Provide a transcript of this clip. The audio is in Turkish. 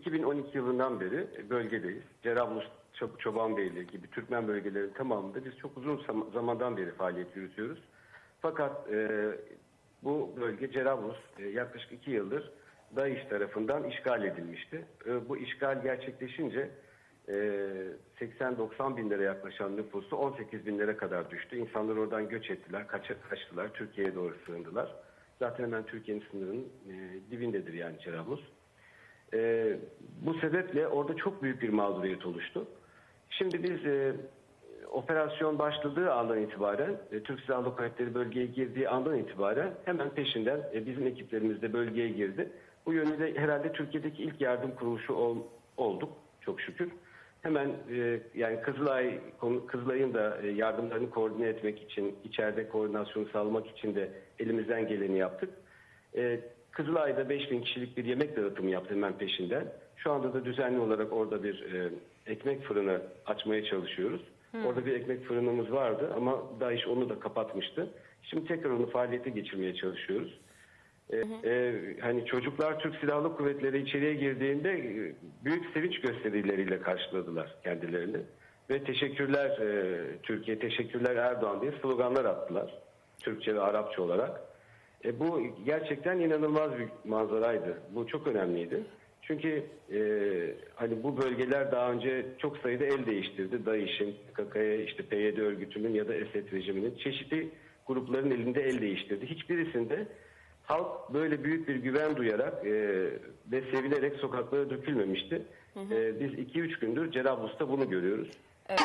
2012 yılından beri bölgedeyiz. Cerablus, Çob- Çobanbeyli gibi Türkmen bölgelerinin tamamında biz çok uzun zam- zamandan beri faaliyet yürütüyoruz. Fakat e, bu bölge Cerablus e, yaklaşık iki yıldır DAEŞ tarafından işgal edilmişti. E, bu işgal gerçekleşince e, 80-90 binlere yaklaşan nüfusu 18 binlere kadar düştü. İnsanlar oradan göç ettiler, kaç, kaçtılar, Türkiye'ye doğru sığındılar. Zaten hemen Türkiye'nin sınırının e, dibindedir yani Cerablus. E, bu sebeple orada çok büyük bir mağduriyet oluştu. Şimdi biz e, operasyon başladığı andan itibaren, e, Türk Silahlı Kuvvetleri bölgeye girdiği andan itibaren hemen peşinden e, bizim ekiplerimiz de bölgeye girdi. Bu yönde herhalde Türkiye'deki ilk yardım kuruluşu ol- olduk çok şükür. Hemen e, yani Kızılay Kızılay'ın da e, yardımlarını koordine etmek için, içeride koordinasyonu sağlamak için de elimizden geleni yaptık. E, Kızılay'da 5000 kişilik bir yemek dağıtımı yaptı hemen peşinden. Şu anda da düzenli olarak orada bir e, ekmek fırını açmaya çalışıyoruz. Orada bir ekmek fırınımız vardı ama DAEŞ onu da kapatmıştı. Şimdi tekrar onu faaliyete geçirmeye çalışıyoruz. E, e, hani çocuklar Türk Silahlı Kuvvetleri içeriye girdiğinde e, büyük sevinç gösterileriyle karşıladılar kendilerini. Ve teşekkürler e, Türkiye, teşekkürler Erdoğan diye sloganlar attılar. Türkçe ve Arapça olarak. E, bu gerçekten inanılmaz bir manzaraydı. Bu çok önemliydi. Çünkü e, hani bu bölgeler daha önce çok sayıda el değiştirdi. DAEŞ'in, PKK'ya, işte PYD örgütünün ya da Esed rejiminin çeşitli grupların elinde el değiştirdi. Hiçbirisinde halk böyle büyük bir güven duyarak e, ve sevinerek sokaklara dökülmemişti. E, biz 2-3 gündür Cerablus'ta bunu görüyoruz. Evet.